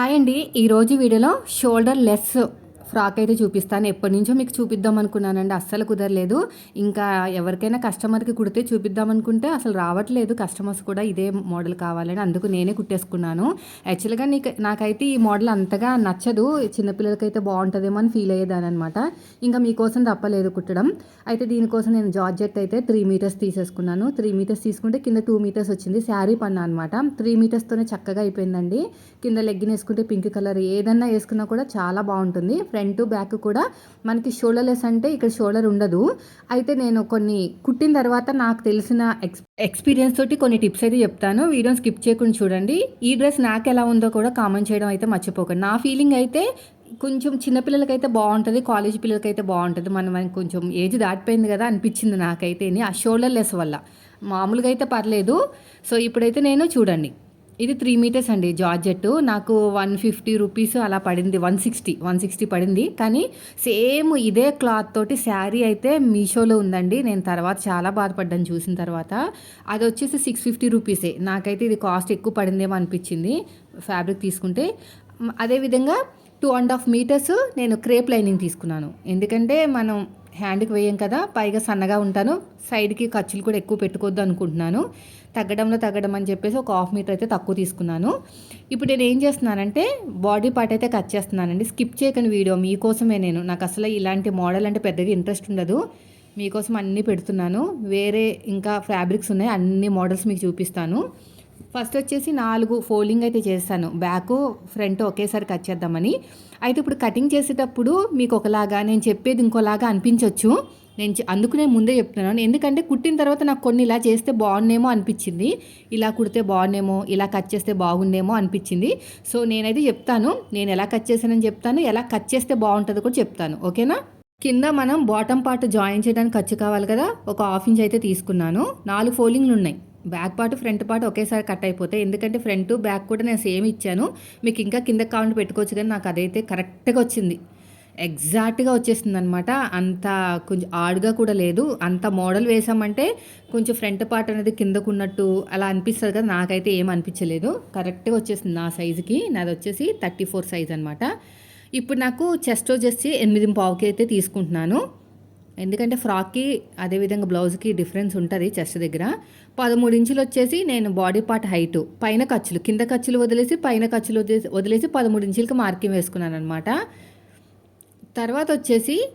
Hi అండి. ఈరోజు వీడియోలో షోల్డర్ లెస్ ఫ్రాక్ అయితే చూపిస్తాను. ఎప్పటి నుంచో మీకు చూపిద్దాం అనుకున్నానండి. అస్సలు కుదరలేదు. ఇంకా ఎవరికైనా కస్టమర్కి కుడితే చూపిద్దాం అనుకుంటే అసలు రావట్లేదు. కస్టమర్స్ కూడా ఇదే మోడల్ కావాలని అందుకు నేనే కుట్టేసుకున్నాను. యాక్చువల్గా నీకు నాకైతే ఈ మోడల్ అంతగా నచ్చదు. చిన్నపిల్లలకైతే బాగుంటుందేమో అని ఫీల్ అయ్యేదాని అనమాట ఇంకా మీకోసం తప్పలేదు కుట్టడం. అయితే దీనికోసం నేను జార్జెట్ అయితే త్రీ మీటర్స్ తీసేసుకున్నాను. త్రీ మీటర్స్ తీసుకుంటే కింద టూ మీటర్స్ వచ్చింది. శారీ పన్నా అనమాట త్రీ మీటర్స్తోనే చక్కగా అయిపోయిందండి. కింద లెగ్గిన్ వేసుకుంటే పింక్ కలర్. ఏదన్నా వేసుకున్నా కూడా చాలా బాగుంటుంది. ఫ్రంట్ బ్యాక్ కూడా మనకి షోల్డర్లెస్ అంటే ఇక్కడ షోల్డర్ ఉండదు. అయితే నేను కొన్ని కుట్టిన తర్వాత నాకు తెలిసిన ఎక్స్ ఎక్స్పీరియన్స్ తోటి కొన్ని టిప్స్ అయితే చెప్తాను. వీడియోని స్కిప్ చేయకుండా చూడండి. ఈ డ్రెస్ నాకు ఎలా ఉందో కూడా కామెంట్ చేయడం అయితే మర్చిపోకండి. నా ఫీలింగ్ అయితే కొంచెం చిన్నపిల్లలకైతే బాగుంటుంది కాలేజ్ పిల్లలకైతే బాగుంటుంది. మనం మనకి కొంచెం ఏజ్ దాటిపోయింది కదా అనిపించింది నాకైతే ఆ షోల్డర్లెస్ వల్ల. మామూలుగా అయితే పర్లేదు. సో ఇప్పుడైతే నేను చూడండి. ఇది త్రీ మీటర్స్ అండి జార్జెట్ నాకు వన్ ఫిఫ్టీ రూపీస్ అలా పడింది వన్ సిక్స్టీ వన్ సిక్స్టీ పడింది. కానీ సేమ్ ఇదే క్లాత్ తోటి శారీ అయితే మీషోలో ఉందండి. నేను తర్వాత చాలా బాధపడ్డాను చూసిన తర్వాత. అది వచ్చేసి సిక్స్ ఫిఫ్టీ రూపీసే నాకైతే ఇది కాస్ట్ ఎక్కువ పడిందేమో అనిపించింది ఫ్యాబ్రిక్ తీసుకుంటే. అదేవిధంగా టూ అండ్ హాఫ్ మీటర్స్ నేను క్రేప్ లైనింగ్ తీసుకున్నాను. ఎందుకంటే మనం హ్యాండ్కి వేయం కదా పైగా సన్నగా ఉంటాను. సైడ్కి ఖర్చులు కూడా ఎక్కువ పెట్టుకోవద్దు అనుకుంటున్నాను. తగ్గడంలో తగ్గడం అని చెప్పేసి ఒక హాఫ్ మీటర్ అయితే తక్కువ తీసుకున్నాను. ఇప్పుడు నేను ఏం చేస్తున్నానంటే బాడీ పార్ట్ అయితే కట్ చేస్తున్నానండి. స్కిప్ చేయకండి వీడియో. మీకోసమే నేను. నాకు అసలు ఇలాంటి మోడల్ అంటే పెద్దగా ఇంట్రెస్ట్ ఉండదు. మీకోసం అన్నీ పెడుతున్నాను. వేరే ఇంకా ఫ్యాబ్రిక్స్ ఉన్నాయి. అన్ని మోడల్స్ మీకు చూపిస్తాను. ఫస్ట్ వచ్చేసి నాలుగు ఫోల్డింగ్ అయితే చేస్తాను. బ్యాక్ ఫ్రంట్ ఒకేసారి కట్ చేద్దామని. అయితే ఇప్పుడు కటింగ్ చేసేటప్పుడు మీకు ఒకలాగా నేను చెప్పేది ఇంకోలాగా అనిపించవచ్చు నేను అందుకు నేను ముందే చెప్తున్నాను. ఎందుకంటే కుట్టిన తర్వాత నాకు కొన్ని ఇలా చేస్తే బాగుండేమో అనిపించింది. ఇలా కుడితే బాగుండేమో ఇలా కట్ చేస్తే బాగుండేమో అనిపించింది. సో నేనైతే చెప్తాను. నేను ఎలా కట్ చేశానని చెప్తాను. ఎలా కట్ చేస్తే బాగుంటుందో కూడా చెప్తాను. ఓకేనా? కింద మనం బాటమ్ పార్ట్ జాయిన్ చేయడానికి ఖర్చు కావాలి కదా. ఒక హాఫ్ ఇంచ్ అయితే తీసుకున్నాను. నాలుగు ఫోల్డింగ్లు ఉన్నాయి. బ్యాక్ పార్ట్ ఫ్రంట్ పార్ట్ ఒకేసారి కట్ అయిపోతాయి ఎందుకంటే ఫ్రంట్ బ్యాక్ కూడా నేను సేమ్ ఇచ్చాను. మీకు ఇంకా కింద కౌంట్ పెట్టుకోవచ్చు కానీ నాకు అదైతే కరెక్ట్గా వచ్చింది. ఎగ్జాక్ట్గా వచ్చేసింది అనమాట అంత కొంచెం ఆడుగా కూడా లేదు. అంత మోడల్ వేసామంటే కొంచెం ఫ్రంట్ పార్ట్ అనేది కిందకున్నట్టు అలా అనిపిస్తుంది కదా నాకైతే ఏం అనిపించలేదు. కరెక్ట్గా వచ్చేసింది నా సైజుకి. నాది వచ్చేసి థర్టీ ఫోర్ సైజ్ అనమాట. ఇప్పుడు నాకు చెస్ట్ వచ్చేసి ఎనిమిది పావుకి అయితే తీసుకుంటున్నాను. ఎందుకంటే ఫ్రాక్కి అదేవిధంగా బ్లౌజ్కి డిఫరెన్స్ ఉంటుంది చెస్ట్ దగ్గర. పదమూడు ఇంచులు వచ్చేసి నేను బాడీ పార్ట్ హైట్. పైన ఖర్చులు కింద ఖర్చులు వదిలేసి పైన ఖర్చులు వదిలేసి వదిలేసి పదమూడు ఇంచులకి మార్కింగ్ వేసుకున్నాను అనమాట తర్వాత వచ్చేసి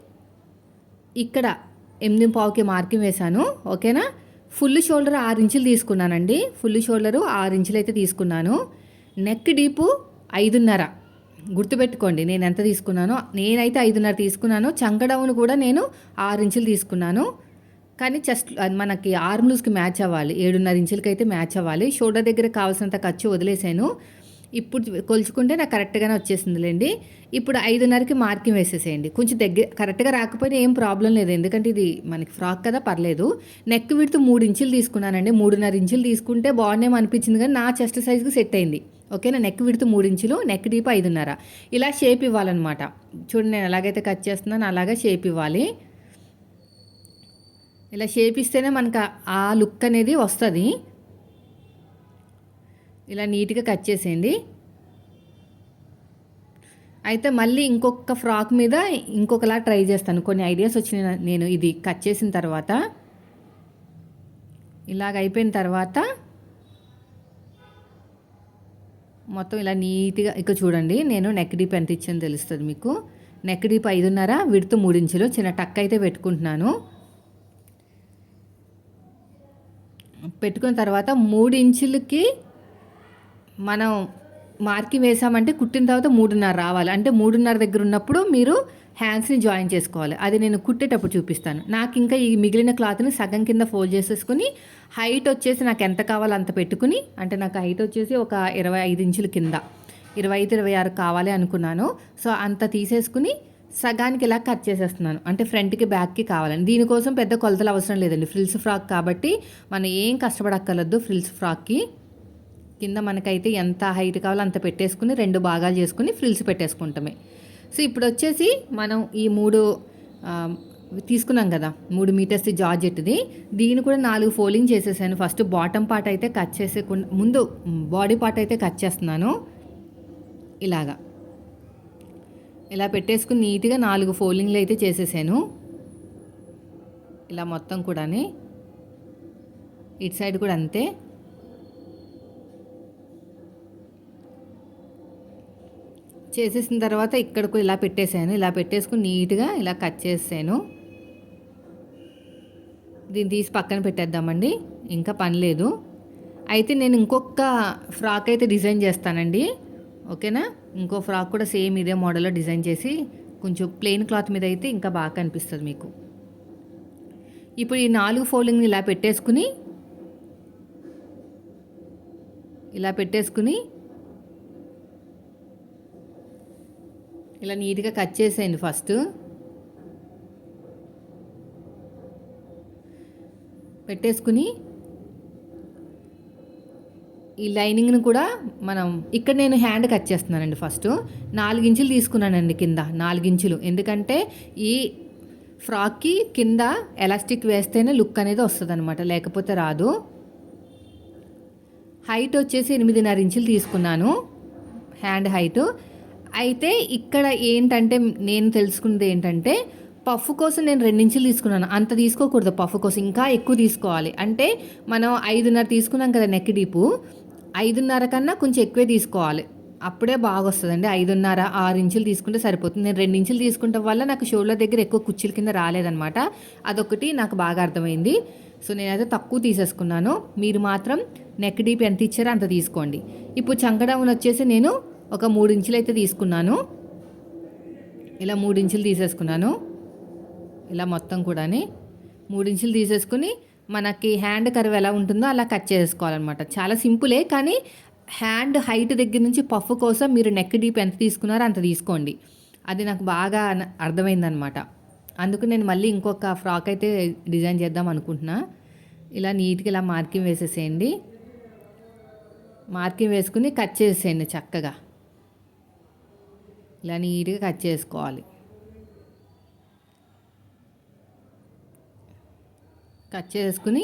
ఇక్కడ ఎనిమిది పావుకి మార్కింగ్ వేశాను ఓకేనా? ఫుల్ షోల్డర్ ఆరు ఇంచులు తీసుకున్నానండి. ఫుల్ షోల్డరు ఆరు ఇంచులు అయితే తీసుకున్నాను. నెక్ డీపు ఐదున్నర. గుర్తుపెట్టుకోండి నేను ఎంత తీసుకున్నానో నేనైతే ఐదున్నర తీసుకున్నాను చంకడౌన్ కూడా నేను ఆరు ఇంచులు తీసుకున్నాను. కానీ చెస్ట్ అది మనకి ఆర్మ్ లూస్కి మ్యాచ్ అవ్వాలి ఏడున్నర ఇంచులకి అయితే మ్యాచ్ అవ్వాలి. షోల్డర్ దగ్గర కావాల్సినంత ఖర్చు వదిలేసాను. ఇప్పుడు కొలుచుకుంటే నాకు కరెక్ట్గానే వచ్చేసిందిలేండి. ఇప్పుడు ఐదున్నరకి మార్కింగ్ వేసేసేయండి. కొంచెం దగ్గర కరెక్ట్గా రాకపోయినా ఏం ప్రాబ్లం లేదు. ఎందుకంటే ఇది మనకి ఫ్రాక్ కదా పర్లేదు. నెక్ విడుతూ మూడు ఇంచులు తీసుకున్నానండి. మూడున్నర ఇంచులు తీసుకుంటే బాగుండేమో అనిపించింది కానీ నా చెస్ట్ సైజ్కి సెట్ అయింది. ఓకేనా నెక్ విడుతూ మూడు ఇంచులు నెక్ డీప్ ఐదున్నర. ఇలా షేప్ ఇవ్వాలన్నమాట. చూడండి నేను ఎలాగైతే కట్ చేస్తున్నాను అలాగే షేప్ ఇవ్వాలి. ఇలా షేప్ ఇస్తేనే మనకు ఆ- లుక్ అనేది వస్తుంది. ఇలా నీట్గా కట్ చేసేయండి. అయితే మళ్ళీ ఇంకొక ఫ్రాక్ మీద ఇంకొకలా ట్రై చేస్తాను. కొన్ని ఐడియాస్ వచ్చినాయి నేను ఇది కట్ చేసిన తర్వాత. ఇలాగ అయిపోయిన తర్వాత మొత్తం ఇలా నీట్గా ఇక చూడండి నేను నెక్ డీప్ ఎంత ఇచ్చాను తెలుస్తుంది మీకు. నెక్ డీప్ ఐదున్నర విడుతూ మూడించులు చిన్న టక్ అయితే పెట్టుకుంటున్నాను. పెట్టుకున్న తర్వాత మూడు ఇంచులకి మనం మార్కింగ్ వేసామంటే కుట్టిన తర్వాత మూడున్నర రావాలి. అంటే మూడున్నర దగ్గర ఉన్నప్పుడు మీరు హ్యాండ్స్ని జాయిన్ చేసుకోవాలి. అది నేను కుట్టేటప్పుడు చూపిస్తాను. నాకు ఇంకా ఈ మిగిలిన క్లాత్ని సగం కింద ఫోల్డ్ చేసేసుకుని హైట్ వచ్చేసి నాకు ఎంత కావాలో అంత పెట్టుకుని అంటే నాకు హైట్ వచ్చేసి ఒక ఇరవై ఐదు ఇంచుల కింద ఇరవై ఐదు ఇరవై ఆరు కావాలి అనుకున్నాను. సో అంత తీసేసుకుని సగానికి ఇలా కట్ చేసేస్తున్నాను. అంటే ఫ్రంట్కి బ్యాక్కి కావాలని. దీనికోసం పెద్ద కొలతలు అవసరం లేదండి. ఫ్రిల్స్ ఫ్రాక్ కాబట్టి మనం ఏం కష్టపడక్కర్లేదు ఫ్రిల్స్ ఫ్రాక్కి కింద మనకైతే ఎంత హైట్ కావాలో అంత పెట్టేసుకుని రెండు భాగాలు చేసుకుని ఫ్రిల్స్ పెట్టేసుకుంటామే. సో ఇప్పుడు వచ్చేసి మనం ఈ మూడు తీసుకున్నాం కదా మూడు మీటర్స్ జార్జెట్ది. దీన్ని కూడా నాలుగు ఫోల్డింగ్ చేసేసాను. ఫస్ట్ బాటమ్ పార్ట్ అయితే కట్ చేసేకుండా ముందు బాడీ పార్ట్ అయితే కట్ చేస్తున్నాను. ఇలాగా. ఇలా పెట్టేసుకుని నీట్గా నాలుగు ఫోల్డింగ్లు అయితే చేసేసాను. ఇలా మొత్తం కూడాని. ఇటు సైడ్ కూడా అంతే. చేసేసిన తర్వాత ఇక్కడకు ఇలా పెట్టేశాను. ఇలా పెట్టేసుకుని నీట్గా ఇలా కట్ చేసాను దీన్ని తీసి పక్కన పెట్టేద్దామండి. ఇంకా పని లేదు. అయితే నేను ఇంకొక ఫ్రాక్ అయితే డిజైన్ చేస్తానండి. ఓకేనా? ఇంకో ఫ్రాక్ కూడా సేమ్ ఇదే మోడల్లో డిజైన్ చేసి కొంచెం ప్లెయిన్ క్లాత్ మీద అయితే ఇంకా బాగా కనిపిస్తుంది మీకు. ఇప్పుడు ఈ నాలుగు ఫోల్డింగ్ని ఇలా పెట్టేసుకుని ఇలా పెట్టేసుకుని ఇలా నీట్గా కట్ చేసేయండి ఫస్ట్. పెట్టేసుకుని ఈ లైనింగ్ని కూడా మనం ఇక్కడ నేను హ్యాండ్ కట్ చేస్తున్నానండి ఫస్ట్. నాలుగు ఇంచులు తీసుకున్నానండి కింద నాలుగు ఇంచులు ఎందుకంటే ఈ ఫ్రాక్కి కింద ఎలాస్టిక్ వేస్తేనే లుక్ అనేది వస్తుంది అనమాట లేకపోతే రాదు. హైట్ వచ్చేసి ఎనిమిదిన్నర ఇంచులు తీసుకున్నాను. Hand height. అయితే ఇక్కడ ఏంటంటే నేను తెలుసుకున్నది ఏంటంటే పఫ్ కోసం నేను రెండించులు తీసుకున్నాను. అంత తీసుకోకూడదు పఫ్ కోసం ఇంకా ఎక్కువ తీసుకోవాలి. అంటే మనం ఐదున్నర తీసుకున్నాం కదా నెక్ డీపు ఐదున్నర కన్నా కొంచెం ఎక్కువే తీసుకోవాలి. అప్పుడే బాగా వస్తుందండి ఐదున్నర ఆరు ఇంచులు తీసుకుంటే సరిపోతుంది. నేను రెండు ఇంచులు తీసుకుంటే వల్ల నాకు షోల్డర్ దగ్గర ఎక్కువ కుర్చీల కింద రాలేదనమాట అదొకటి నాకు బాగా అర్థమైంది. సో నేనైతే తక్కువ తీసేసుకున్నాను. మీరు మాత్రం నెక్ డీప్ ఎంత ఇచ్చారో అంత తీసుకోండి. ఇప్పుడు చంకడౌన్ వచ్చేసి నేను ఒక మూడు ఇంచులు అయితే తీసుకున్నాను. ఇలా మూడు ఇంచులు తీసేసుకున్నాను. ఇలా మొత్తం కూడాని మూడు ఇంచులు తీసేసుకుని మనకి హ్యాండ్ కర్వ్ ఎలా ఉంటుందో అలా కట్ చేసుకోవాలన్నమాట. చాలా సింపులే కానీ హ్యాండ్ హైట్ దగ్గర నుంచి పఫ్ కోసం మీరు నెక్ డీప్ ఎంత తీసుకున్నారో అంత తీసుకోండి. అది నాకు బాగా అర్థమైందనమాట అందుకు నేను మళ్ళీ ఇంకొక ఫ్రాక్ అయితే డిజైన్ చేద్దాం అనుకుంటున్నా. ఇలా నీట్గా ఇలా మార్కింగ్ వేసేసేయండి. మార్కింగ్ వేసుకుని కట్ చేసేయండి చక్కగా. ఇలా నీట్గా కట్ చేసుకోవాలి. కట్ చేసుకుని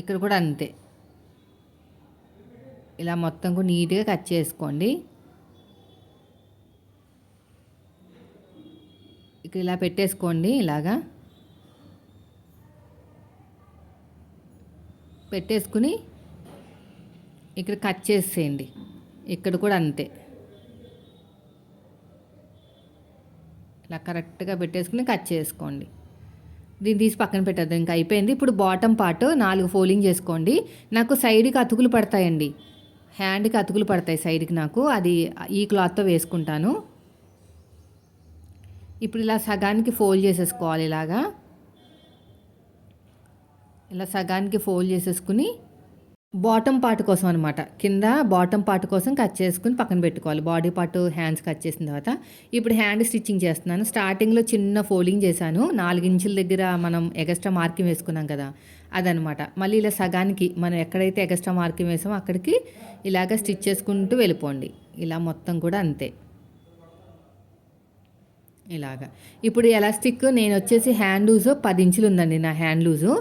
ఇక్కడ కూడా అంతే. ఇలా మొత్తం కూడా నీట్గా కట్ చేసుకోండి. ఇక్కడ ఇలా పెట్టేసుకోండి ఇలాగా. పెట్టేసుకుని ఇక్కడ కట్ చేసేయండి. ఇక్కడ కూడా అంతే. ఇలా కరెక్ట్గా పెట్టేసుకుని కట్ చేసుకోండి. దీన్ని తీసి పక్కన పెట్టద్దు ఇంకా అయిపోయింది. ఇప్పుడు బాటమ్ పార్ట్ నాలుగు ఫోల్డింగ్ చేసుకోండి. నాకు సైడ్కి అతుకులు పడతాయండి. హ్యాండ్కి అతుకులు పడతాయి సైడ్కి నాకు. అది ఈ క్లాత్తో వేసుకుంటాను. ఇప్పుడు ఇలా సగానికి ఫోల్డ్ చేసేసుకోవాలి ఇలాగా. ఇలా సగానికి ఫోల్డ్ చేసేసుకుని బాటమ్ పార్ట్ కోసం అనమాట కింద బాటమ్ పార్ట్ కోసం కట్ చేసుకుని పక్కన పెట్టుకోవాలి. బాడీ పార్ట్ హ్యాండ్స్ కట్ చేసిన తర్వాత ఇప్పుడు హ్యాండ్ స్టిచ్చింగ్ చేస్తున్నాను. స్టార్టింగ్లో చిన్న ఫోల్డింగ్ చేశాను. నాలుగించుల దగ్గర మనం ఎగస్ట్రా మార్కింగ్ వేసుకున్నాం కదా అదనమాట మళ్ళీ ఇలా సగానికి మనం ఎక్కడైతే ఎగస్ట్రా మార్కింగ్ వేసామో అక్కడికి ఇలాగ స్టిచ్ చేసుకుంటూ వెళ్ళిపోండి. ఇలా మొత్తం కూడా అంతే. ఇలాగా. ఇప్పుడు ఎలాస్టిక్ నేను వచ్చేసి హ్యాండ్ లూజ్ పది ఇంచులు ఉందండి నా హ్యాండ్ లూజు.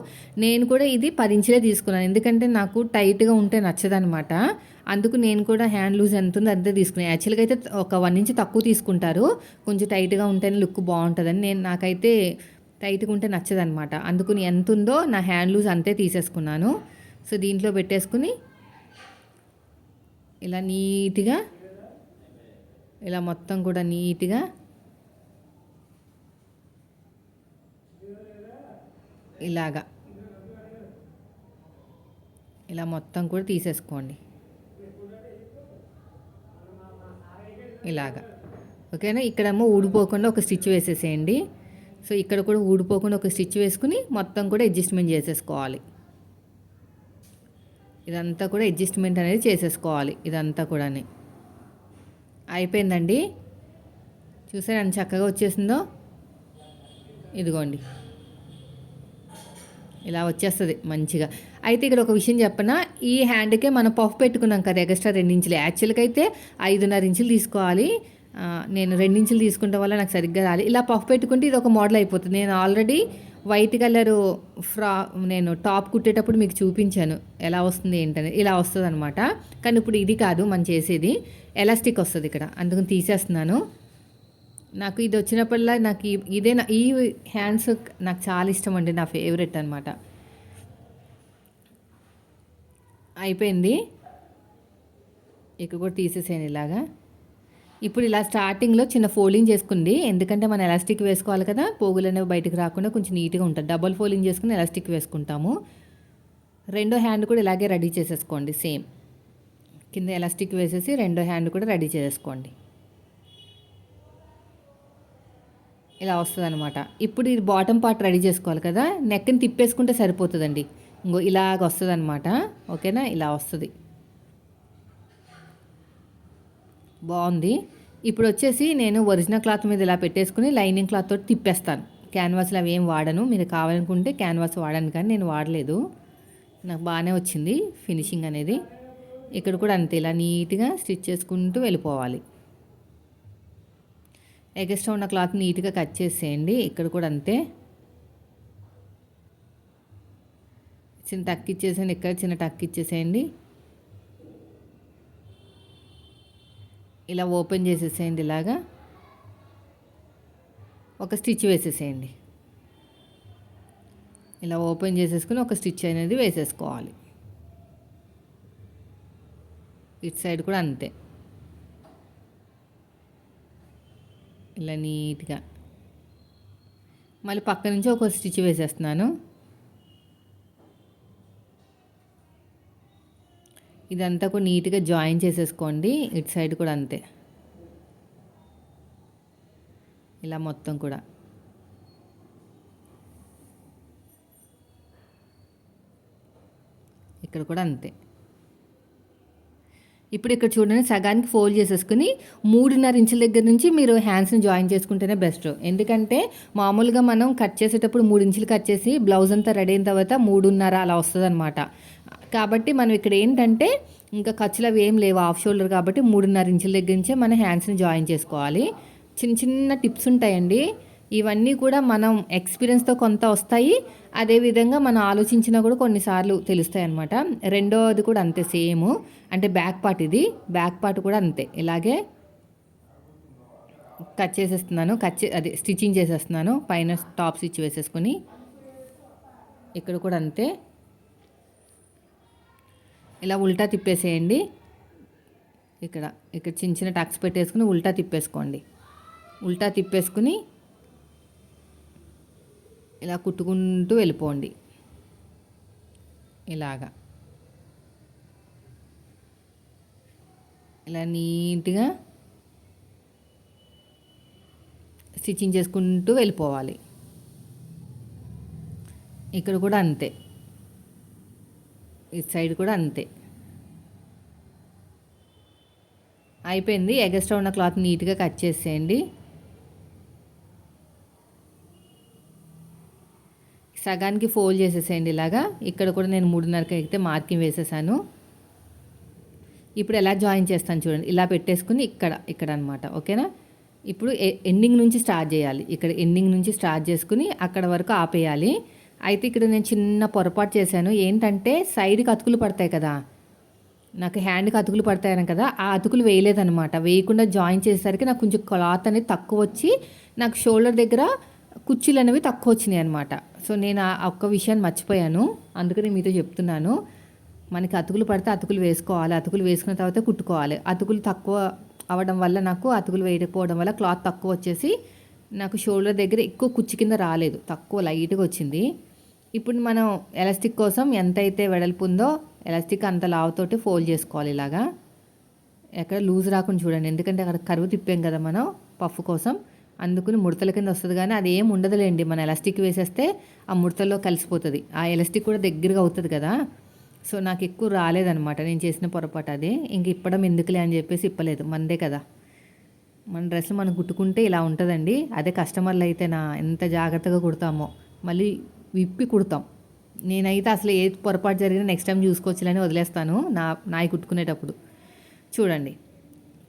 నేను కూడా ఇది పది ఇంచులే తీసుకున్నాను. ఎందుకంటే నాకు టైట్గా ఉంటే నచ్చదనమాట. అందుకు నేను కూడా హ్యాండ్ లూజ్ ఎంత ఉందో అంతే తీసుకున్నాను యాక్చువల్గా అయితే ఒక వన్ ఇంచ్ తక్కువ తీసుకుంటారు. కొంచెం టైట్గా ఉంటేనే లుక్ బాగుంటుందని నేను నాకైతే టైట్గా ఉంటే నచ్చదనమాట. అందుకు ఎంత ఉందో నా హ్యాండ్ లూజ్ అంతే తీసేసుకున్నాను. సో దీంట్లో పెట్టేసుకుని ఇలా నీట్గా ఇలా మొత్తం కూడా నీట్గా ఇలాగా. ఇలా మొత్తం కూడా తీసేసుకోండి. ఇలాగా. ఓకేనా? ఇక్కడేమో ఊడిపోకుండా ఒక స్టిచ్ వేసేసేయండి. సో ఇక్కడ కూడా ఊడిపోకుండా ఒక స్టిచ్ వేసుకుని మొత్తం కూడా అడ్జస్ట్మెంట్ చేసేసుకోవాలి. ఇదంతా కూడా అడ్జస్ట్మెంట్ అనేది చేసేసుకోవాలి ఇదంతా కూడా అయిపోయిందండి? చూసారా ఎంత చక్కగా వచ్చేసిందో? ఇదిగోండి. ఇలా వచ్చేస్తుంది మంచిగా. అయితే ఇక్కడ ఒక విషయం చెప్పనా ఈ హ్యాండ్కే మనం పఫ్ పెట్టుకున్నాం కదా ఎక్స్ట్రా రెండించులు. యాక్చువల్గా అయితే ఐదున్నర ఇంచులు తీసుకోవాలి. నేను రెండు ఇంచులు తీసుకుంటే వల్ల నాకు సరిగ్గా రాలి. ఇలా పఫ్ పెట్టుకుంటే ఇది ఒక మోడల్ అయిపోతుంది. నేను ఆల్రెడీ వైట్ కలరు ఫ్రా నేను టాప్ కుట్టేటప్పుడు మీకు చూపించాను ఎలా వస్తుంది ఏంటని ఇలా వస్తుంది అనమాట కానీ ఇప్పుడు ఇది కాదు మనం చేసేది ఎలాస్టిక్ వస్తుంది ఇక్కడ. అందుకని తీసేస్తున్నాను. నాకు ఇది వచ్చినప్పుడల్లా నాకు ఈ- ఇదే నా ఈ హ్యాండ్స్ నాకు చాలా ఇష్టం అండి నా ఫేవరెట్ అనమాట అయిపోయింది. ఎక్కువ కూడా తీసేసాను ఇలాగా. ఇప్పుడు ఇలా స్టార్టింగ్లో చిన్న ఫోల్డింగ్ చేసుకుంది. ఎందుకంటే మనం ఎలాస్టిక్ వేసుకోవాలి కదా పోగులు అనేవి బయటకు రాకుండా కొంచెం నీట్గా ఉంటుంది డబల్ ఫోల్డింగ్ చేసుకుని ఎలాస్టిక్ వేసుకుంటాము. రెండో హ్యాండ్ కూడా ఇలాగే రెడీ చేసేసుకోండి సేమ్ కింద ఎలాస్టిక్ వేసేసి రెండో హ్యాండ్ కూడా రెడీ చేసేసుకోండి. ఇలా వస్తుంది అనమాట ఇప్పుడు ఇది బాటమ్ పార్ట్ రెడీ చేసుకోవాలి కదా నెక్ని తిప్పేసుకుంటే సరిపోతుందండి. ఇంకో ఇలాగ వస్తుంది అనమాట ఓకేనా? ఇలా వస్తుంది. బాగుంది. ఇప్పుడు వచ్చేసి నేను ఒరిజినల్ క్లాత్ మీద ఇలా పెట్టేసుకుని లైనింగ్ క్లాత్ తోటి తిప్పేస్తాను. క్యాన్వాస్లో అవి ఏం వాడను. మీరు కావాలనుకుంటే క్యాన్వాస్ వాడాను కానీ నేను వాడలేదు. నాకు బాగానే వచ్చింది ఫినిషింగ్ అనేది. ఇక్కడ కూడా అంతే ఇలా నీట్గా స్టిచ్ చేసుకుంటూ వెళ్ళిపోవాలి. ఎగస్ట్రా ఉన్న క్లాత్ నీట్గా కట్ చేసేయండి. ఇక్కడ కూడా అంతే. చిన్న టక్ ఇచ్చేసేయండి. ఇక్కడ చిన్న టక్ ఇచ్చేసేయండి. ఇలా ఓపెన్ చేసేసేయండి ఇలాగా. ఒక స్టిచ్ వేసేసేయండి. ఇలా ఓపెన్ చేసేసుకుని ఒక స్టిచ్ అనేది వేసేసుకోవాలి. ఇటు సైడ్ కూడా అంతే. ఇలా నీట్గా. మళ్ళీ పక్క నుంచి ఒక స్టిచ్ వేసేస్తున్నాను. ఇదంతా కూడా నీట్గా జాయిన్ చేసేసుకోండి. ఇటు సైడ్ కూడా అంతే. ఇలా మొత్తం కూడా. ఇక్కడ కూడా అంతే. ఇప్పుడు ఇక్కడ చూడండి సగానికి ఫోల్డ్ చేసేసుకుని మూడున్నర ఇంచుల దగ్గర నుంచి మీరు హ్యాండ్స్ని జాయిన్ చేసుకుంటేనే బెస్ట్ ఎందుకంటే మామూలుగా మనం కట్ చేసేటప్పుడు మూడు ఇంచులు కట్ చేసి బ్లౌజ్ అంతా రెడీ అయిన తర్వాత మూడున్నర అలా వస్తుంది కాబట్టి మనం ఇక్కడ ఏంటంటే ఇంకా ఖర్చులు అవి ఏం లేవు ఆఫ్ షోల్డర్ కాబట్టి మూడున్నర ఇంచుల దగ్గర నుంచే మన హ్యాండ్స్ని జాయిన్ చేసుకోవాలి. చిన్న చిన్న టిప్స్ ఉంటాయండి. ఇవన్నీ కూడా మనం ఎక్స్పీరియన్స్తో కొంత వస్తాయి. అదేవిధంగా మనం ఆలోచించినా కూడా కొన్నిసార్లు తెలుస్తాయి అనమాట రెండోది కూడా అంతే సేమ్. అంటే బ్యాక్ పార్ట్ ఇది. బ్యాక్ పార్ట్ కూడా అంతే. ఇలాగే కట్ చేసేస్తున్నాను. కట్ చే అదే స్టిచ్చింగ్ చేసేస్తున్నాను. పైన టాప్ స్టిచ్ వేసేసుకొని. ఇక్కడ కూడా అంతే. ఇలా ఉల్టా తిప్పేసేయండి. ఇక్కడ ఇక్కడ చిన్న చిన్న టక్స్ పెట్టేసుకుని ఉల్టా తిప్పేసుకోండి. ఉల్టా తిప్పేసుకుని ఇలా కుట్టుకుంటూ వెళ్ళిపోండి. ఇలాగా. ఇలా నీట్గా స్టిచ్చింగ్ చేసుకుంటూ వెళ్ళిపోవాలి. ఇక్కడ కూడా అంతే. ఇటు సైడ్ కూడా అంతే. అయిపోయింది. ఎగస్ట్రా ఉన్న క్లాత్ నీట్గా కట్ చేసేయండి. సగానికి ఫోల్డ్ చేసేసేయండి ఇలాగా. ఇక్కడ కూడా నేను మూడున్నరకి అయితే మార్కింగ్ వేసేసాను. ఇప్పుడు ఎలా జాయిన్ చేస్తాను చూడండి. ఇలా పెట్టేసుకుని ఇక్కడ ఇక్కడ అనమాట ఓకేనా? ఇప్పుడు ఎండింగ్ నుంచి స్టార్ట్ చేయాలి. ఇక్కడ ఎండింగ్ నుంచి స్టార్ట్ చేసుకుని అక్కడ వరకు ఆపేయాలి. అయితే ఇక్కడ నేను చిన్న పొరపాటు చేశాను. ఏంటంటే సైడ్కి అతుకులు పడతాయి కదా. నాకు హ్యాండ్కి అతుకులు పడతాయని కదా. ఆ అతుకులు వేయలేదనమాట వేయకుండా జాయిన్ చేసేసరికి నాకు కొంచెం క్లాత్ అనేది తక్కువ వచ్చి నాకు షోల్డర్ దగ్గర కుర్చీలు అనేవి తక్కువ వచ్చినాయి అనమాట సో నేను ఆ ఒక్క విషయాన్ని మర్చిపోయాను. అందుకని మీతో చెప్తున్నాను. మనకి అతుకులు పడితే అతుకులు వేసుకోవాలి. అతుకులు వేసుకున్న తర్వాత కుట్టుకోవాలి. అతుకులు తక్కువ అవడం వల్ల నాకు అతుకులు వేయకపోవడం వల్ల క్లాత్ తక్కువ వచ్చేసి నాకు షోల్డర్ దగ్గర ఎక్కువ కుచ్చి కింద రాలేదు. తక్కువ లైట్గా వచ్చింది ఇప్పుడు మనం ఎలాస్టిక్ కోసం ఎంత అయితే వెడల్పు ఉందో ఎలాస్టిక్ అంత లావుతోటి ఫోల్డ్ చేసుకోవాలి ఇలాగా. ఎక్కడ లూజ్ రాకుండా చూడండి. ఎందుకంటే అక్కడ కరువు తిప్పాం కదా మనం పఫ్ కోసం. అందుకుని ముడతల కింద వస్తుంది కానీ అది ఏం ఉండదులేండి. మన ఎలాస్టిక్ వేసేస్తే ఆ ముడతల్లో కలిసిపోతుంది. ఆ ఎలాస్టిక్ కూడా దగ్గరగా అవుతుంది కదా. సో నాకు ఎక్కువ రాలేదనమాట నేను చేసిన పొరపాటు అది. ఇంక ఇప్పడం ఎందుకులే అని చెప్పేసి ఇప్పలేదు. మందే కదా. మన డ్రెస్సులు మనం కుట్టుకుంటే ఇలా ఉంటుందండి. అదే కస్టమర్లు అయితే నా ఎంత జాగ్రత్తగా కుడతామో. మళ్ళీ విప్పి కుడతాం. నేనైతే అసలు ఏ పొరపాటు జరిగినా నెక్స్ట్ టైం చూసుకోవచ్చులని వదిలేస్తాను నా నాయి కుట్టుకునేటప్పుడు. చూడండి.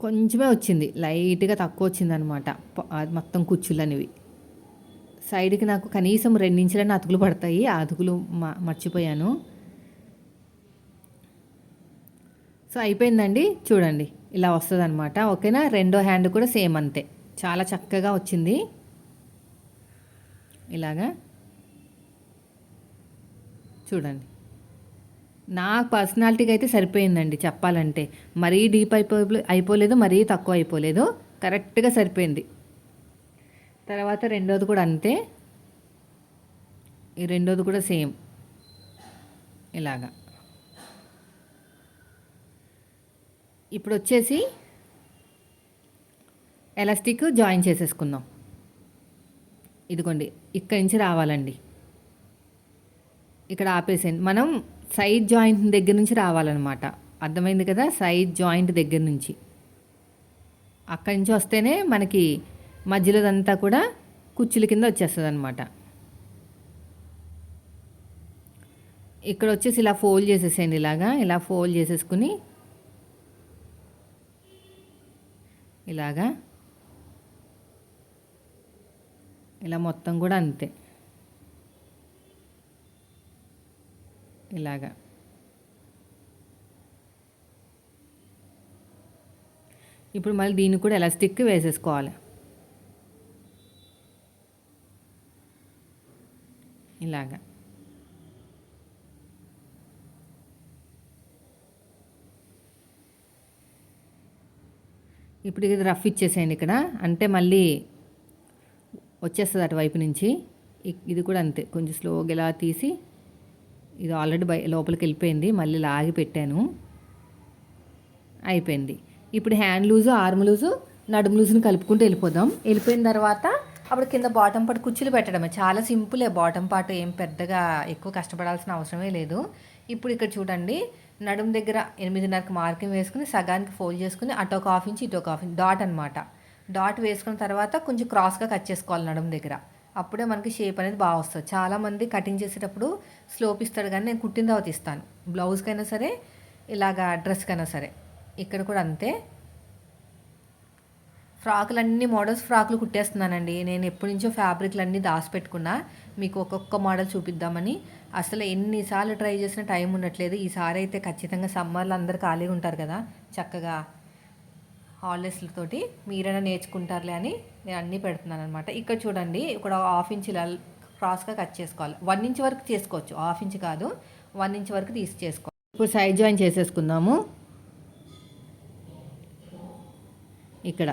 కొంచెమే వచ్చింది. లైట్గా తక్కువ వచ్చింది అనమాట మొత్తం కుచ్చులు అనేవి సైడ్కి నాకు కనీసం రెండించులైన అతుకులు పడతాయి. ఆ అతుకులు మ మర్చిపోయాను. సో అయిపోయిందండి. చూడండి. ఇలా వస్తుంది అనమాట ఓకేనా? రెండో హ్యాండ్ కూడా సేమ్ అంతే. చాలా చక్కగా వచ్చింది. ఇలాగా. చూడండి. నా పర్సనాలిటీకి అయితే సరిపోయిందండి చెప్పాలంటే. మరీ డీప్ అయిపో అయిపోలేదు మరీ తక్కువ అయిపోలేదు. కరెక్ట్గా సరిపోయింది. తర్వాత రెండోది కూడా అంతే. ఈ రెండోది కూడా సేమ్ ఇలాగా. ఇప్పుడు వచ్చేసి ఎలాస్టిక్ జాయిన్ చేసేసుకుందాం. ఇదిగోండి ఇక్కడి నుంచి రావాలండి. ఇక్కడ ఆపేసేయండి. మనం సైడ్ జాయింట్ దగ్గర నుంచి రావాలన్నమాట. అర్థమైంది కదా? సైడ్ జాయింట్ దగ్గర నుంచి. అక్కడి నుంచి వస్తేనే మనకి మధ్యలోదంతా కూడా కుచ్చుల కింద వచ్చేస్తుంది అనమాట ఇక్కడ వచ్చేసి ఇలా ఫోల్డ్ చేసేసేయండి ఇలాగా. ఇలా ఫోల్డ్ చేసేసుకుని ఇలాగా. ఇలా మొత్తం కూడా అంతే. ఇలాగా. ఇప్పుడు మళ్ళీ దీన్ని కూడా ఎలా స్టిక్ వేసేసుకోవాలి? ఇలాగా. ఇప్పుడు ఇది రఫ్ ఇచ్చేసేయండి ఇక్కడ. అంటే మళ్ళీ వచ్చేస్తుంది అటువైపు నుంచి. ఇది కూడా అంతే. కొంచెం స్లోగా ఇలా తీసి ఇది ఆల్రెడీ బయ లోపలికి వెళ్ళిపోయింది. మళ్ళీ లాగి పెట్టాను. అయిపోయింది. ఇప్పుడు హ్యాండ్ లూజు ఆర్మ్ లూజు నడుము లూజుని కలుపుకుంటూ వెళ్ళిపోదాం. వెళ్ళిపోయిన తర్వాత అప్పుడు కింద బాటం పాటు కుచ్చులు పెట్టడమే. చాలా సింపులే. బాటం పాటు ఏం పెద్దగా ఎక్కువ కష్టపడాల్సిన అవసరమే లేదు. ఇప్పుడు ఇక్కడ చూడండి. నడుము దగ్గర ఎనిమిదిన్నరకు మార్కింగ్ వేసుకుని సగానికి ఫోల్డ్ చేసుకుని అటో ఒక హాఫ్ ఇటో ఒక ఇంచ్ డాట్ అనమాట డాట్ వేసుకున్న తర్వాత కొంచెం క్రాస్గా కట్ చేసుకోవాలి నడుము దగ్గర. అప్పుడే మనకి షేప్ అనేది బాగా వస్తుంది. చాలామంది కటింగ్ చేసేటప్పుడు స్లోప్ ఇస్తాడు కానీ నేను కుట్టిన తర్వాత ఇస్తాను. బ్లౌజ్కైనా సరే ఇలాగా డ్రెస్కైనా సరే. ఇక్కడ కూడా అంతే. ఫ్రాకులు అన్ని మోడల్స్ ఫ్రాకులు కుట్టేస్తున్నానండి. నేను ఎప్పటి నుంచో ఫ్యాబ్రిక్లు అన్నీ దాచిపెట్టుకున్నా. మీకు ఒక్కొక్క మోడల్ చూపిద్దామని. అసలు ఎన్నిసార్లు ట్రై చేసినా టైం ఉండట్లేదు. ఈసారి అయితే ఖచ్చితంగా సమ్మర్లో అందరు ఖాళీగా ఉంటారు కదా చక్కగా హాలిడేస్లతోటి మీరైనా నేర్చుకుంటారులే అని నేను అన్నీ పెడుతున్నాను అనమాట ఇక్కడ చూడండి ఇక్కడ హాఫ్ ఇంచ్ ఇలా క్రాస్గా కట్ చేసుకోవాలి. వన్ ఇంచ్ వరకు చేసుకోవచ్చు. హాఫ్ ఇంచ్ కాదు వన్ ఇంచ్ వరకు తీసి చేసుకోవాలి. ఇప్పుడు సైడ్ జాయిన్ చేసేసుకుందాము. ఇక్కడ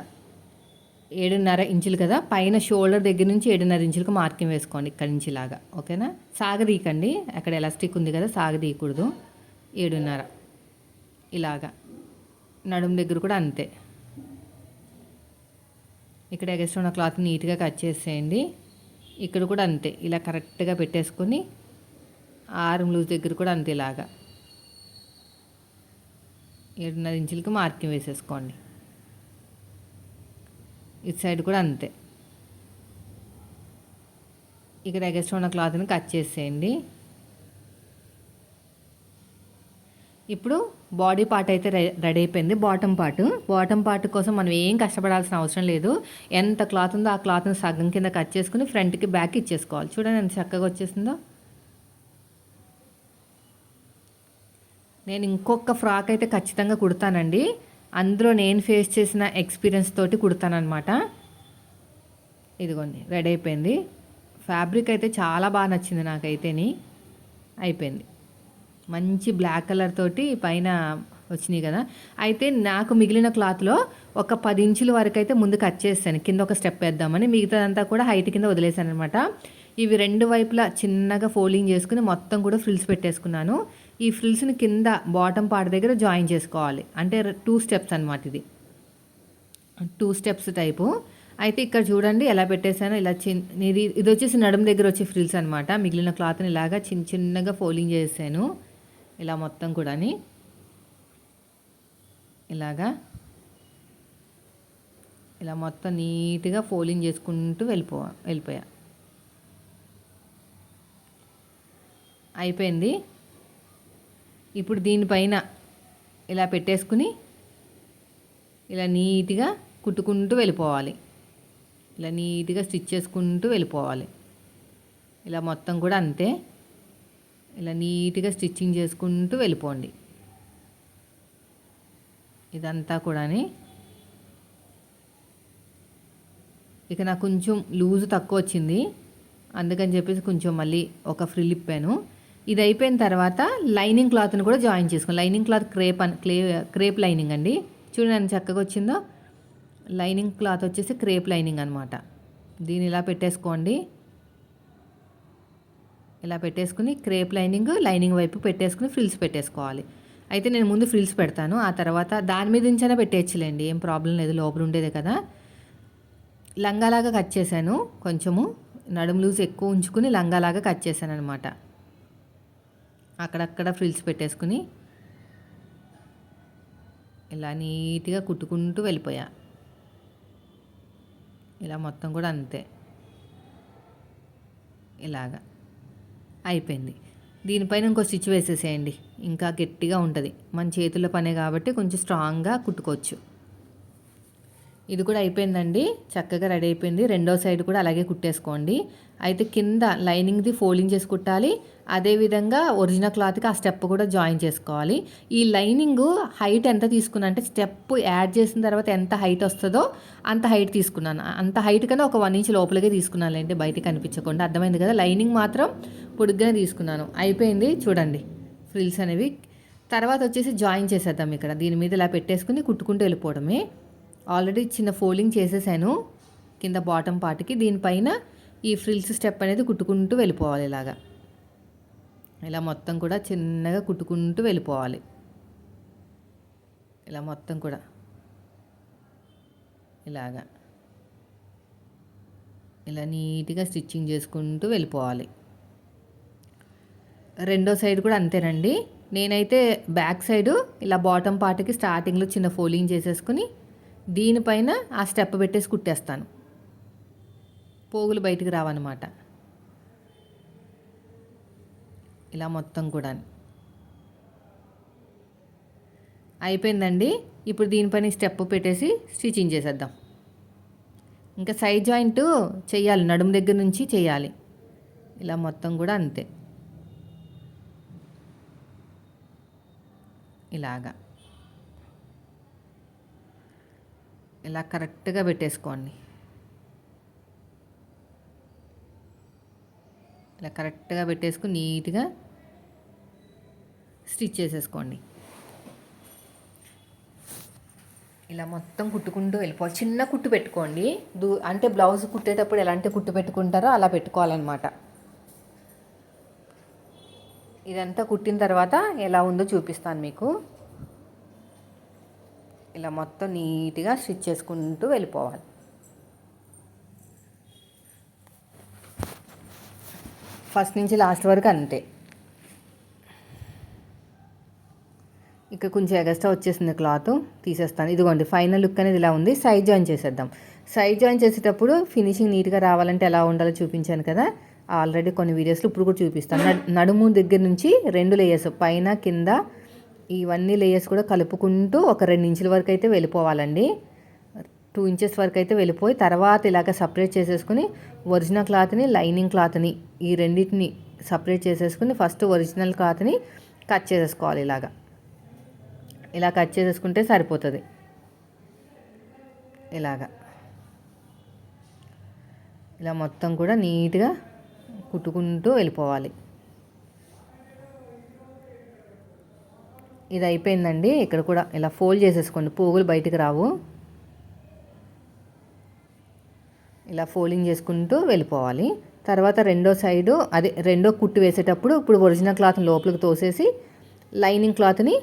ఏడున్నర ఇంచులు కదా పైన షోల్డర్ దగ్గర నుంచి ఏడున్నర ఇంచులకు మార్కింగ్ వేసుకోండి ఇక్కడి నుంచి ఇలాగా. ఓకేనా? సాగదీయకండి అక్కడ ఎలాస్టిక్ ఉంది కదా సాగదీయకూడదు ఏడున్నర. ఇలాగా. నడుము దగ్గర కూడా అంతే. ఇక్కడ ఎగస్ట్ ఉన్న క్లాత్ నీట్గా కట్ చేసేయండి. ఇక్కడ కూడా అంతే ఇలా కరెక్ట్గా పెట్టేసుకొని ఆర్మ్ లూజ్ దగ్గర కూడా అంతే ఇలాగా ఏడున్నర ఇంచులకి మార్కింగ్ వేసేసుకోండి. ఇటు సైడ్ కూడా అంతే. ఇక్కడ ఎగస్ట్ ఉన్న క్లాత్ని కట్ చేసేయండి. ఇప్పుడు బాడీ పార్ట్ అయితే రెడీ అయిపోయింది. Bottom part. బాటమ్ పార్ట్ కోసం మనం ఏం కష్టపడాల్సిన అవసరం లేదు. ఎంత క్లాత్ ఉందో ఆ క్లాత్ని సగం కింద కట్ చేసుకుని ఫ్రంట్కి బ్యాక్ ఇచ్చేసుకోవాలి. చూడండి ఎంత చక్కగా వచ్చేసిందో. నేను ఇంకొక ఫ్రాక్ అయితే ఖచ్చితంగా కుడతానండి. అందులో నేను ఫేస్ చేసిన ఎక్స్పీరియన్స్ తోటి కుడతానమాట ఇదిగోండి రెడీ అయిపోయింది. ఫ్యాబ్రిక్ అయితే చాలా బాగా నచ్చింది నాకైతేని. అయిపోయింది. మంచి బ్లాక్ కలర్ తోటి పైన వచ్చినాయి కదా. అయితే నాకు మిగిలిన క్లాత్లో ఒక పది ఇంచుల వరకు అయితే ముందు కట్ చేస్తాను. కింద ఒక స్టెప్ వేద్దామని మిగతాదంతా కూడా హైట్ కింద వదిలేసాను అనమాట ఇవి రెండు వైపులా చిన్నగా ఫోల్డింగ్ చేసుకుని మొత్తం కూడా ఫ్రిల్స్ పెట్టేసుకున్నాను. ఈ ఫ్రిల్స్ని కింద బాటమ్ పార్ట్ దగ్గర జాయిన్ చేసుకోవాలి. అంటే టూ స్టెప్స్ అనమాట ఇది. టూ స్టెప్స్ టైపు అయితే ఇక్కడ చూడండి ఎలా పెట్టేశానో ఇలా చిన్న ఇది ఇది వచ్చేసి నడుము దగ్గర వచ్చే ఫ్రిల్స్ అనమాట మిగిలిన క్లాత్ని ఇలాగా చిన్న చిన్నగా ఫోల్డింగ్ చేసాను ఇలా మొత్తం కూడాని ఇలాగా ఇలా మొత్తం నీట్గా ఫోలింగ్ చేసుకుంటూ వెళ్ళిపో వెళ్ళిపోయా. అయిపోయింది. ఇప్పుడు దీనిపైన ఇలా పెట్టేసుకుని ఇలా నీట్గా కుట్టుకుంటూ వెళ్ళిపోవాలి. ఇలా నీట్గా స్టిచ్ చేసుకుంటూ వెళ్ళిపోవాలి. ఇలా మొత్తం కూడా అంతే. ఇలా నీట్గా స్టిచ్చింగ్ చేసుకుంటూ వెళ్ళిపోండి. ఇదంతా కూడాని. ఇక నాకు కొంచెం లూజ్ తక్కువ వచ్చింది. అందుకని చెప్పేసి కొంచెం మళ్ళీ ఒక ఫ్రిల్ ఇప్పాను. ఇది అయిపోయిన తర్వాత లైనింగ్ క్లాత్ని కూడా జాయిన్ చేసుకోండి లైనింగ్ క్లాత్ క్రేప్ అని క్లే క్రేప్ లైనింగ్ అండి. చూడండి చక్కగా వచ్చిందో. లైనింగ్ క్లాత్ వచ్చేసి క్రేప్ లైనింగ్ అనమాట దీన్ని ఇలా పెట్టేసుకోండి. ఇలా పెట్టేసుకుని క్రేప్ లైనింగ్ లైనింగ్ వైపు పెట్టేసుకుని ఫ్రిల్స్ పెట్టేసుకోవాలి. అయితే నేను ముందు ఫ్రిల్స్ పెడతాను. ఆ తర్వాత దాని మీద నుంచైనా పెట్టేయచ్చులేండి. ఏం ప్రాబ్లం లేదు. లోపల ఉండేదే కదా. లంగాలాగా కట్ చేశాను కొంచెము. నడుము లూజ్ ఎక్కువ ఉంచుకుని లంగాలాగా కట్ చేశాను అనమాట అక్కడక్కడ ఫ్రిల్స్ పెట్టేసుకుని ఇలా నీట్గా కుట్టుకుంటూ వెళ్ళిపోయా. ఇలా మొత్తం కూడా అంతే. ఇలాగా. అయిపోయింది. దీనిపైన ఇంకో స్టిచ్ వేసేసేయండి. ఇంకా గట్టిగా ఉంటుంది. మన చేతుల పనే కాబట్టి కొంచెం స్ట్రాంగ్గా కుట్టుకోవచ్చు. ఇది కూడా అయిపోయిందండి. చక్కగా రెడీ అయిపోయింది. రెండో సైడ్ కూడా అలాగే కుట్టేసుకోండి. అయితే కింద లైనింగ్ది ఫోల్డింగ్ చేసి కుట్టాలి. అదేవిధంగా ఒరిజినల్ క్లాత్కి ఆ స్టెప్ కూడా జాయిన్ చేసుకోవాలి. ఈ లైనింగ్ హైట్ ఎంత తీసుకున్నా అంటే స్టెప్ యాడ్ చేసిన తర్వాత ఎంత హైట్ వస్తుందో అంత హైట్ తీసుకున్నాను. అంత హైట్ కన్నా ఒక వన్ ఇంచ్ లోపలికే తీసుకున్నాను అంటే బయట కనిపించకుండా. అర్థమైంది కదా? లైనింగ్ మాత్రం పొడుగ్గానే తీసుకున్నాను. అయిపోయింది. చూడండి ఫ్రిల్స్ అనేవి. తర్వాత వచ్చేసి జాయిన్ చేసేద్దాం ఇక్కడ. దీని మీద ఇలా పెట్టేసుకుని కుట్టుకుంటూ వెళ్ళిపోవడమే. ఆల్రెడీ చిన్న ఫోల్డింగ్ చేసేసాను కింద బాటమ్ పార్ట్కి. దీనిపైన ఈ ఫ్రిల్స్ స్టెప్ అనేది కుట్టుకుంటూ వెళ్ళిపోవాలి ఇలాగా. ఇలా మొత్తం కూడా చిన్నగా కుట్టుకుంటూ వెళ్ళిపోవాలి. ఇలా మొత్తం కూడా. ఇలాగా. ఇలా నీట్గా స్టిచ్చింగ్ చేసుకుంటూ వెళ్ళిపోవాలి. రెండో సైడ్ కూడా అంతేనండి. నేనైతే బ్యాక్ సైడు ఇలా బాటమ్ పార్ట్కి స్టార్టింగ్లో చిన్న ఫోల్డింగ్ చేసేసుకుని దీనిపైన ఆ స్టెప్ పెట్టేసి కుట్టేస్తాను. పోగులు బయటికి రావన్నమాట. ఇలా మొత్తం కూడా అయిపోయిందండి. ఇప్పుడు దీనిపైన స్టెప్ పెట్టేసి స్టిచింగ్ చేసేద్దాం. ఇంకా సైడ్ జాయింట్ చేయాలి. నడుము దగ్గర నుంచి చేయాలి. ఇలా మొత్తం కూడా అంతే. ఇలాగా. ఇలా కరెక్ట్గా పెట్టేసుకోండి. ఇలా కరెక్ట్గా పెట్టేసుకుని నీట్గా స్టిచ్ చేసేసుకోండి. ఇలా మొత్తం కుట్టుకుంటూ వెళ్ళిపోవాలి. చిన్న కుట్టు పెట్టుకోండి. దూ అంటే బ్లౌజ్ కుట్టేటప్పుడు ఎలాంటి కుట్టు పెట్టుకుంటారో అలా పెట్టుకోవాలన్నమాట. ఇదంతా కుట్టిన తర్వాత ఎలా ఉందో చూపిస్తాను మీకు. ఇలా మొత్తం నీట్గా స్టిచ్ చేసుకుంటూ వెళ్ళిపోవాలి. ఫస్ట్ నుంచి లాస్ట్ వరకు అంతే. ఇక్కడ కొంచెం ఎగస్ట్రా వచ్చేసింది క్లాత్ తీసేస్తాను. ఇదిగోండి ఫైనల్ లుక్ అనేది ఇలా ఉంది. సైడ్ జాయిన్ చేసేద్దాం. సైడ్ జాయిన్ చేసేటప్పుడు ఫినిషింగ్ నీట్గా రావాలంటే ఎలా ఉండాలో చూపించాను కదా. ఆల్రెడీ కొన్ని వీడియోస్లో ఇప్పుడు కూడా చూపిస్తాను. నడుము దగ్గర నుంచి రెండు లేయర్స్ పైన కింద ఇవన్నీ లేయర్స్ కూడా కలుపుకుంటూ ఒక రెండు ఇంచుల వరకు అయితే వెళ్ళిపోవాలండి. టూ ఇంచెస్ వరకు అయితే వెళ్ళిపోయి తర్వాత ఇలాగ సపరేట్ చేసేసుకుని ఒరిజినల్ క్లాత్ని లైనింగ్ క్లాత్ని ఈ రెండింటిని సపరేట్ చేసేసుకుని ఫస్ట్ ఒరిజినల్ క్లాత్ని కట్ చేసేసుకోవాలి ఇలాగా. ఇలా కట్ చేసేసుకుంటే సరిపోతుంది. ఇలాగా. ఇలా మొత్తం కూడా నీట్గా కుట్టుకుంటూ వెళ్ళిపోవాలి. ఇది అయిపోయిందండి ఇక్కడ కూడా ఇలా ఫోల్డ్ చేసేసుకోండి. పోగులు బయటకు రావు. ఇలా ఫోల్డింగ్ చేసుకుంటూ వెళ్ళిపోవాలి. తర్వాత రెండో సైడు అదే రెండో కుట్టు వేసేటప్పుడు ఇప్పుడు ఒరిజినల్ క్లాత్ని లోపలికి తోసేసి లైనింగ్ క్లాత్ని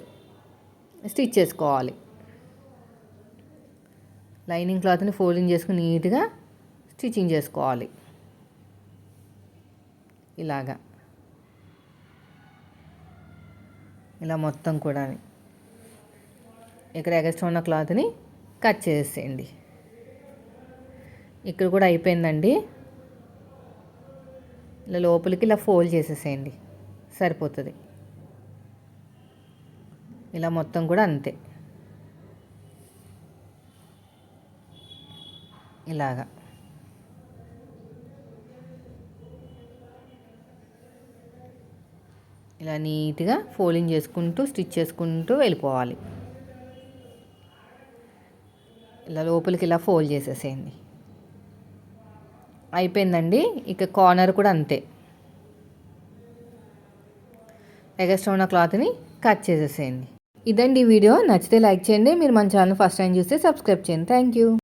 స్టిచ్ చేసుకోవాలి. లైనింగ్ క్లాత్ని ఫోల్డింగ్ చేసుకుని నీట్గా స్టిచ్చింగ్ చేసుకోవాలి. ఇలాగా. ఇలా మొత్తం కూడా ఇక్కడ ఎగస్ట్రా ఉన్న క్లాత్ని కట్ చేసేయండి. ఇక్కడ కూడా అయిపోయిందండి. ఇలా లోపలికి ఇలా ఫోల్డ్ చేసేసేయండి. సరిపోతుంది. ఇలా మొత్తం కూడా అంతే. ఇలాగా. ఇలా నీట్గా ఫోల్డింగ్ చేసుకుంటూ స్టిచ్ చేసుకుంటూ వెళ్ళిపోవాలి. ఇలా లోపలికి ఇలా ఫోల్డ్ చేసేసేయండి. అయిపోయిందండి. ఇక కార్నర్ కూడా అంతే. ఎగస్ట్రా ఉన్న క్లాత్ని కట్ చేసేసేయండి. ఇదండి వీడియో. నచ్చితే లైక్ చేయండి. మీరు మన ఛానల్ ఫస్ట్ టైం చూస్తే సబ్స్క్రైబ్ చేయండి. Thank you.